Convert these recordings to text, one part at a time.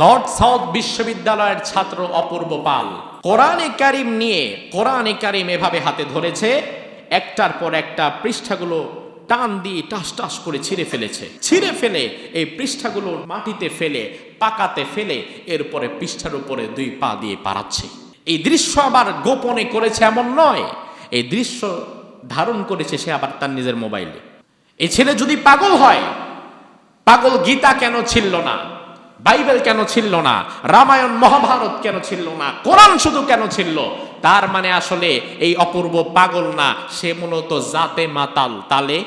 North south বিশ্ববিদ্যালয়ের ছাত্র অপূর্ব পাল। কোরআনে কারিম নিয়ে, কোরআনে কারিম এভাবে হাতে ধরেছে, একটার পর একটা পৃষ্ঠাগুলো টান দিয়ে টাস টাস করে ছিঁড়ে ফেলেছে। ছিঁড়ে ফেলে, এই পৃষ্ঠাগুলো মাটিতে ফেলে, পাকাতে ফেলে, এরপরে পৃষ্ঠার উপরে দুই পা দিয়ে পারাচ্ছে এই দৃশ্য আবার গোপনে করেছে এমন নয়, এই দৃশ্য ধারণ করেছে সে আবার তার নিজের মোবাইলে। এই ছেলে যদি পাগল হয়, পাগল গীতা কেন ছিল না? বাইবেল কেন ছিল না? রামায়ণ মহাভারত কেন ছিল না? কোরআন শুধু কেন ছিল তার মানে আসলে এই অপূর্ব পাগল না, সে মূলত জাতে মাতাল। তালে?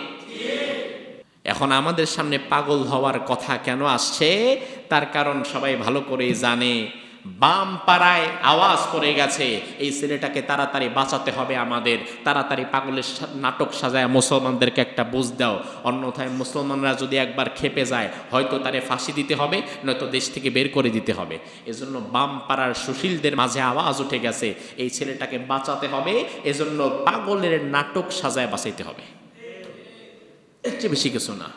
এখন আমাদের সামনে পাগল হওয়ার কথা কেন আসছে? তার কারণ সবাই ভালো করেই জানে। বাম পাড়ায় আওয়াজ করে গেছে, এই ছেলেটাকে তাড়াতাড়ি বাঁচাতে হবে আমাদের। তাড়াতাড়ি পাগলের নাটক সাজায়, মুসলমানদেরকে একটা বুঝ দাও। অন্যথায় মুসলমানরা যদি একবার খেপে যায়, হয়তো তারে ফাঁসি দিতে হবে, নয়তো দেশ থেকে বের করে দিতে হবে। এজন্য বাম পাড়ার সুশীলদের মাঝে আওয়াজ উঠে গেছে, এই ছেলেটাকে বাঁচাতে হবে, এজন্য পাগলের নাটক সাজায় বাঁচাইতে হবে। এর চেয়ে বেশি কিছু না।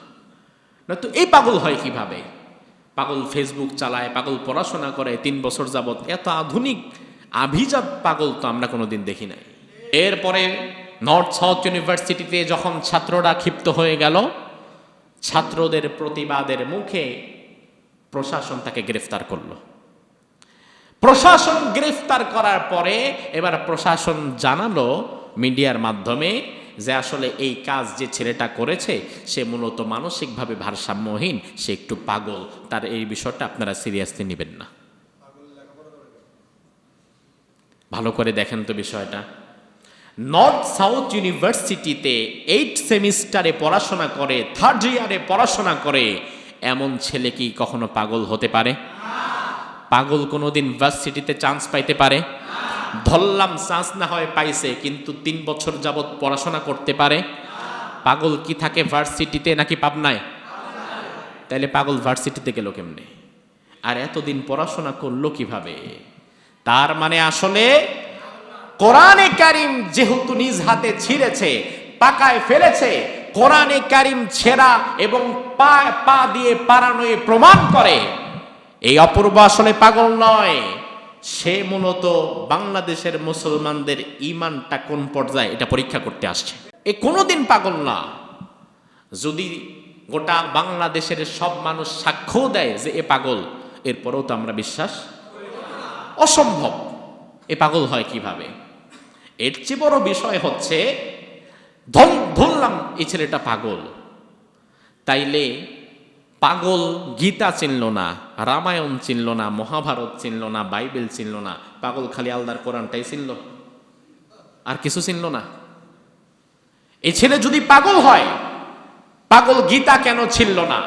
নয়তো এই পাগল হয় কীভাবে? পাগল ফেসবুক চালায়, পাগল পড়াশোনা করে, তিন বছর যাবৎ এত আধুনিক আভিজাত পাগল তো আমরা কোনোদিন দেখি নাই। এরপরে নর্থ সাউথ ইউনিভার্সিটিতে যখন ছাত্ররা ক্ষিপ্ত হয়ে গেল, ছাত্রদের প্রতিবাদের মুখে প্রশাসন তাকে গ্রেফতার করল। প্রশাসন গ্রেফতার করার পরে এবার প্রশাসন জানালো মিডিয়ার মাধ্যমে যে আসলে এই কাজ যে ছেলেটা করেছে, সে মূলত মানসিকভাবে ভারসাম্যহীন, সে একটু পাগল। তার এই বিষয়টা আপনারা সিরিয়াসলি নেবেন না। ভালো করে দেখেন তো বিষয়টা। নর্থ সাউথ ইউনিভার্সিটিতে এইট সেমিস্টারে পড়াশোনা করে থার্ড ইয়ারে পড়াশোনা করে, এমন ছেলে কি কখনো পাগল হতে পারে? পাগল কোনোদিন ভার্সিটিতে চান্স পাইতে পারে? ধরলাম চান্স না হয় পাইছে, কিন্তু তিন বছর যাবৎ পড়াশোনা করতে পারে। পাগল কি থাকে ভার্সিটিতে নাকি পাবনায়? তাইলে পাগল ভার্সিটিতে গেল কেমনে? আর এতদিন পড়াশোনা করল কীভাবে? তার মানে আসলে কোরআনে কারিম যেহেতু নিজ হাতে ছিঁড়েছে, পাকায় ফেলেছে, কোরআনে কারিম ছেঁড়া এবং পা পা দিয়ে পারানোয় প্রমাণ করে। এই অপূর্ব আসলে পাগল নয়। সে মূলত বাংলাদেশের মুসলমানদের ইমানটা কোন পর্যায়ে এটা পরীক্ষা করতে আসছে। এ কোনোদিন পাগল না। যদি গোটা বাংলাদেশের সব মানুষ সাক্ষ্য দেয় যে এ পাগল, এরপরেও তো আমরা বিশ্বাস অসম্ভব। এ পাগল হয় কীভাবে? এর চেয়ে বড় বিষয় হচ্ছে, ধন ধরলাম, এই ছেলেটা পাগল। তাইলে পাগল গীতা চিনল না। রামায়ণ চিনল না, মহাভারত চিনল না, বাইবেল চিনল না, পাগল খালি আলদার কোরআনটাই চিনল। আর কিছু চিনল না। এই ছেলে যদি পাগল হয়, পাগল গীতা কেন ছিল না?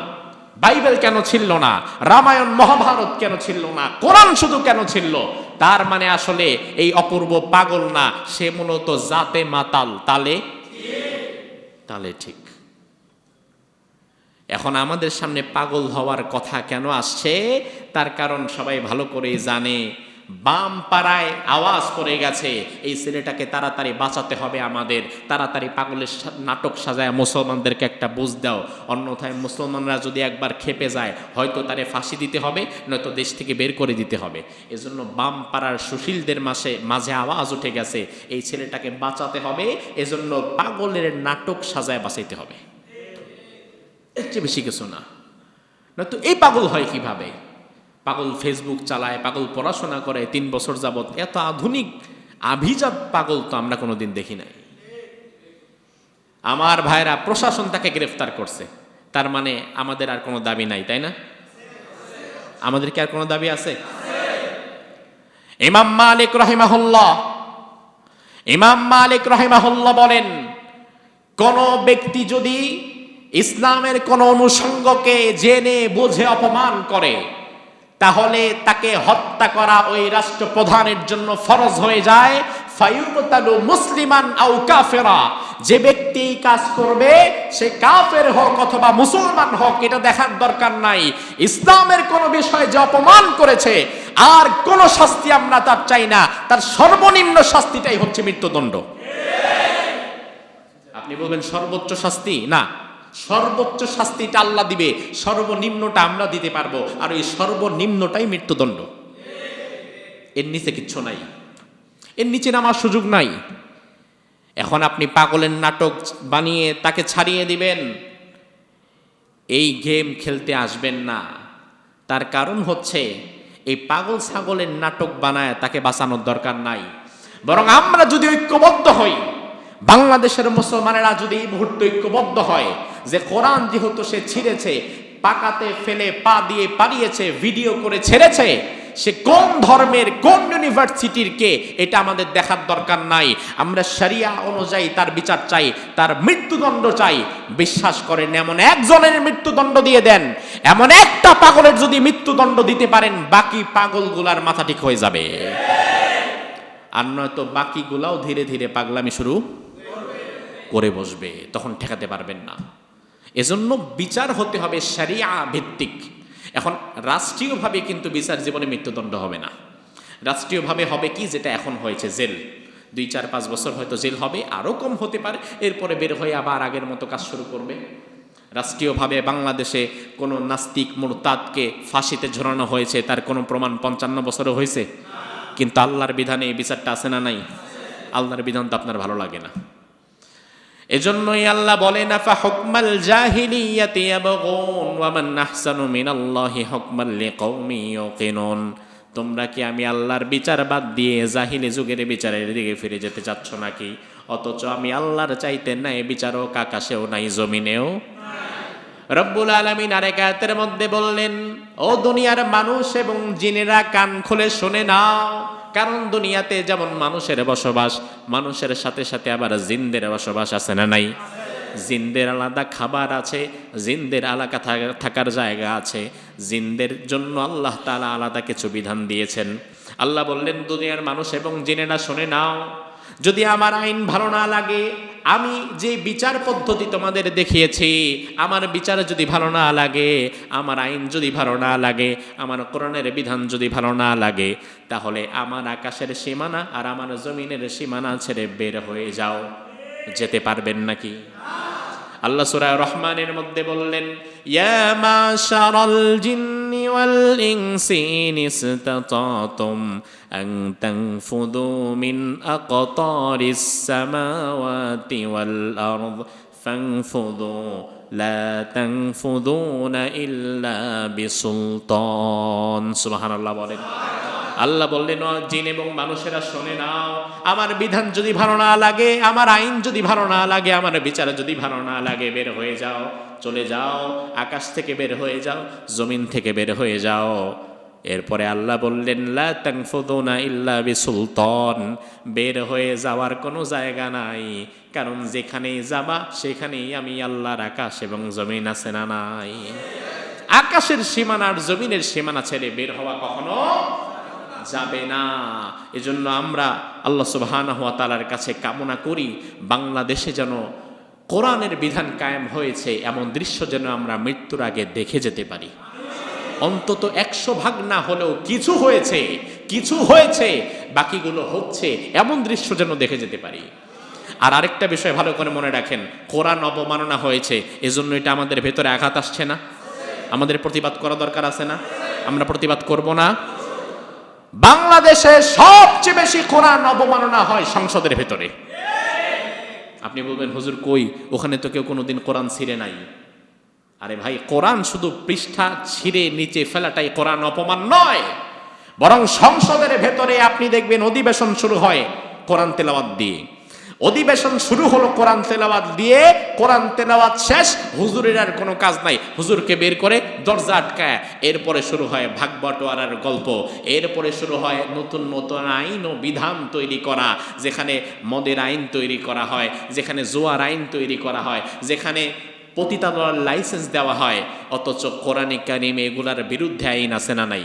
বাইবেল কেন ছিল না? রামায়ণ, মহাভারত কেন ছিল না? কোরআন শুধু কেন ছিল তার মানে আসলে এই অপূর্ব পাগল না, সে মূলত জাতে মাতাল। তালে? তালে ঠিক। এখন আমাদের সামনে পাগল হওয়ার কথা কেন আসছে? তার কারণ সবাই ভালো করেই জানে। বাম পাড়ায় আওয়াজ করে গেছে, এই ছেলেটাকে তাড়াতাড়ি বাঁচাতে হবে আমাদের। তাড়াতাড়ি পাগলের নাটক সাজায়, মুসলমানদেরকে একটা বুঝ দাও। অন্যথায় মুসলমানরা যদি একবার খেপে যায়, হয়তো তারে ফাঁসি দিতে হবে, নয়তো দেশ থেকে বের করে দিতে হবে। এজন্য বাম পাড়ার সুশীলদের মাসে, মাঝে আওয়াজ উঠে গেছে, এই ছেলেটাকে বাঁচাতে হবে। এজন্য পাগলের নাটক সাজায়, বাঁচাইতে হবে। এর চেয়ে বেশি কিছু না। নয়তো এই পাগল হয় কীভাবে? পাগল ফেসবুক চালায়, পাগল পড়াশোনা করে, তিন বছর যাবৎ এত আধুনিক আভিজাত পাগল তো আমরা কোনোদিন দেখি নাই। আমার ভাইরা প্রশাসন তাকে গ্রেফতার করছে। তার মানে আমাদের আর কোনো দাবি নাই, তাই না? আমাদের কি আর কোনো দাবি আছে? ইমাম মালিক রহিমাহুল্লাহ, ইমাম মালিক রহিমাহুল্লাহ বলেন, কোন ব্যক্তি যদি ইসলামের কোন অনুষঙ্গকে জেনে বুঝে অপমান করে তাহলে তাকে হত্যা করা ওই রাষ্ট্রপ্রধানের জন্য ফরজ হয়ে যায়। ফায়ুকতালু মুসলিমান আও কাফেরা যে ব্যক্তি কাজ করবে সে কাফের হোক অথবা মুসলমান হোক এটা দেখার দরকার নাই। ইসলামের কোন বিষয়ে যে অপমান করেছে আর কোন শাস্তি আমরা তার চাই না। তার সর্বনিম্ন শাস্তিটাই হচ্ছে মৃত্যুদণ্ড। আপনি বলবেন সর্বোচ্চ শাস্তি? না। সর্বোচ্চ শাস্তিটা আল্লাহ দিবে, সর্বনিম্নটা আমরা দিতে পারব। আর ওই সর্বনিম্নটাই মৃত্যুদণ্ড। এর নিচে কিচ্ছু নাই। এর নিচে নামার সুযোগ নাই। এখন আপনি পাগলের নাটক বানিয়ে তাকে ছাড়িয়ে দিবেন। এই গেম খেলতে আসবেন না। তার কারণ হচ্ছে, এই পাগল ছাগলের নাটক বানায় তাকে বাঁচানোর দরকার নাই। বরং আমরা যদি ঐক্যবদ্ধ হই, বাংলাদেশের মুসলমানেরা যদি এই মুহূর্তে ঐক্যবদ্ধ হয় যে কোরআন যেহেতু সে ছিঁড়েছে, পাকাতে ফেলে, পা দিয়ে পালিয়েছে ভিডিও করে ছেড়েছে, সে কোন ধর্মের, কোন ইউনিভার্সিটির কে, এটা আমাদের দেখার দরকার নাই। আমরা শরিয়া অনুযায়ী তার বিচার চাই, তার মৃত্যুদণ্ড চাই। বিশ্বাস করেন, এমন একজনের মৃত্যুদণ্ড দিয়ে দেন। এমন একটা পাগলের যদি মৃত্যুদণ্ড দিতে পারেন, বাকি পাগলগুলার মাথা ঠিক হয়ে যাবে। আর নয়তো বাকিগুলাও ধীরে ধীরে পাগলামি শুরু করে বসবে, তখন ঠেকাতে পারবেন না। এজন্য বিচার হতে হবে সারিয়া ভিত্তিক। এখন রাষ্ট্রীয়ভাবে কিন্তু বিচার জীবনে মৃত্যুদণ্ড হবে না। রাষ্ট্রীয়ভাবে হবে কি? যেটা এখন হয়েছে, জেল। দুই, চার, পাঁচ বছর হয়তো জেল হবে আরও কম হতে পারে। এরপরে বের হয়ে আবার আগের মতো কাজ শুরু করবে। রাষ্ট্রীয়ভাবে বাংলাদেশে কোনো নাস্তিক মুরতাদকে ফাঁসিতে ঝোরানো হয়েছে, তার কোনো প্রমাণ পঞ্চান্ন বছরে হয়েছে। কিন্তু আল্লাহর বিধানে এই বিচারটা আছে না নাই? আল্লাহর বিধান তো আপনার ভালো লাগে না। এজন্যই আল্লাহ বলেন, আফা হুকমাল জাহিলিয়াতি ইয়াবগুন ওয়া মান আহসানু মিনাল্লাহি হুকমান লিকাউমি ইউকিনুন। তোমরা কি আমি আল্লাহর বিচার বাদ দিয়ে জাহিলি যুগের বিচারের দিকে ফিরে যেতে চাচ্ছ নাকি? অথচ আমি আল্লাহর চাইতে নাই বিচারক আকাশেও নাই, জমিনেও রব্বুল আলমিন আরেক আয়াতের মধ্যে বললেন, ও দুনিয়ার মানুষ এবং জিনেরা কান খুলে শুনে নাও কারণ দুনিয়াতে যেমন মানুষের বসবাস, মানুষের সাথে সাথে আবার জিন্দের বসবাস আছে না নাই? জিন্দের আলাদা খাবার আছে, জিন্দের আলাদা থাকা- থাকার জায়গা আছে। জিন্দের জন্য আল্লাহ তালা আলাদা কিছু বিধান দিয়েছেন। আল্লাহ বললেন, দুনিয়ার মানুষ এবং জিনেরা শোনে নাও। যদি আমার আইন ভালো না লাগে আমি যে বিচার পদ্ধতি তোমাদের দেখিয়েছি, আমার বিচার যদি ভালো না লাগে, আমার আইন যদি ভালো না লাগে, আমার কোরআনের বিধান যদি ভালো না লাগে, তাহলে আমার আকাশের সীমানা আর আমার জমিনের সীমানা ছেড়ে বের হয়ে যাও। যেতে পারবেন নাকি? আল্লাহ সূরা রহমানের মধ্যে বললেন, ইয়া জিন্নি والإنس إن استطعتم أن تنفذوا من أقطار السماوات والأرض فانفذوا. لا تنفذون إلا بسلطان. سبحان الله. بولين আল্লাহ বললেন জিন এবং মানুষেরা শোনে নাও, আমার বিধান যদি ভালো না লাগে, আমার আইন যদি ভালো না লাগে, আমার বিচার যদি ভালো না লাগে, বের হয়ে যাও, চলে যাও, আকাশ থেকে বের হয়ে যাও, জমিন থেকে বের হয়ে যাও। এরপরে আল্লাহ বললেন, লা তানফুদুনা ইল্লা বিসুলতান। বের হয়ে যাওয়ার কোনো জায়গা নাই, কারণ যেখানেই যাবা, সেখানেই আমি আল্লাহর আকাশ এবং জমিন আছে না নাই। আকাশের সীমানার জমিনের সীমানা ছেড়ে বের হওয়া কখনো যাবে না। এজন্য আমরা আল্লাহ সুবহানাহু ওয়া তাআলার কাছে কামনা করি, বাংলাদেশে যেন কোরআনের বিধান কায়েম হয়েছে, এমন দৃশ্য যেন আমরা মৃত্যুর আগে দেখে যেতে পারি। অন্তত একশো ভাগ না হলেও কিছু হয়েছে কিছু হয়েছে, বাকিগুলো হচ্ছে, এমন দৃশ্য যেন দেখে যেতে পারি। আর আরেকটা বিষয় ভালো করে মনে রাখেন, কোরআন অবমাননা হয়েছে, এজন্য এটা আমাদের ভেতরে আঘাত আসছে না? আমাদের প্রতিবাদ করা দরকার আছে না? আমরা প্রতিবাদ করব না? বাংলাদেশে সবচেয়ে বেশি কোরআন অবমাননা হয় সংসদের ভেতরে। আপনি বলবেন, হুজুর, কই? ওখানে তো কেউ কোনোদিন কোরআন ছিঁড়ে নাই। আরে ভাই, কোরআন শুধু পৃষ্ঠা ছিঁড়ে নিচে ফেলাটাই কোরআন অপমান নয়। বরং সংসদের ভেতরে আপনি দেখবেন অধিবেশন শুরু হয় কোরআন তেলাওয়াত দিয়ে। অধিবেশন শুরু হলো কোরআন তেলাওয়াত দিয়ে, কোরআন তেলাওয়াত শেষ, হুজুরের আর কোনো কাজ নাই। হুজুরকে বের করে দরজা আটকায়। এরপরে শুরু হয় ভাগ বটোয়ারার গল্প। এরপরে শুরু হয় নতুন নতুন আইন ও বিধান তৈরি করা, যেখানে মদের আইন তৈরি করা হয়, যেখানে জোয়ার আইন তৈরি করা হয়, যেখানে পতিতালয়ের লাইসেন্স দেওয়া হয়। অথচ কোরআনে কারিম এগুলার বিরুদ্ধে আইন আছে না নাই?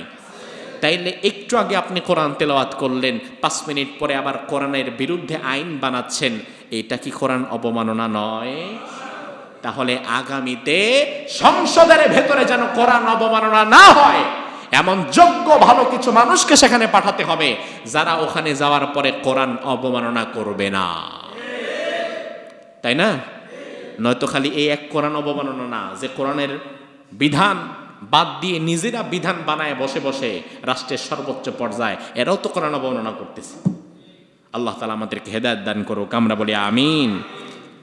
তাইলে একটু আগে আপনি কোরআন তেলাওয়াত করলেন, পাঁচ মিনিট পরে আবার কোরআনের বিরুদ্ধে আইন বানাচ্ছেন, এটা কি কোরআন অবমাননা নয়? তাহলে আগামীতে সংসদের ভেতরে যেন কোরআন অবমাননা না হয়, এমন যোগ্য ভালো কিছু মানুষকে সেখানে পাঠাতে হবে, যারা ওখানে যাওয়ার পরে কোরআন অবমাননা করবে না। তাই না? নয়তো খালি এই এক কোরআন অবমাননা না, যে কোরআনের বিধান বাদ দিয়ে নিজেরা বিধান বানায় বসে বসে রাষ্ট্রের সর্বোচ্চ পর্যায়ে। এরাও তো কোরআন বর্ণনা করতেছে। আল্লাহ তালা আমাদেরকে হেদায়ত দান করুক। আমরা বলি, আমিন।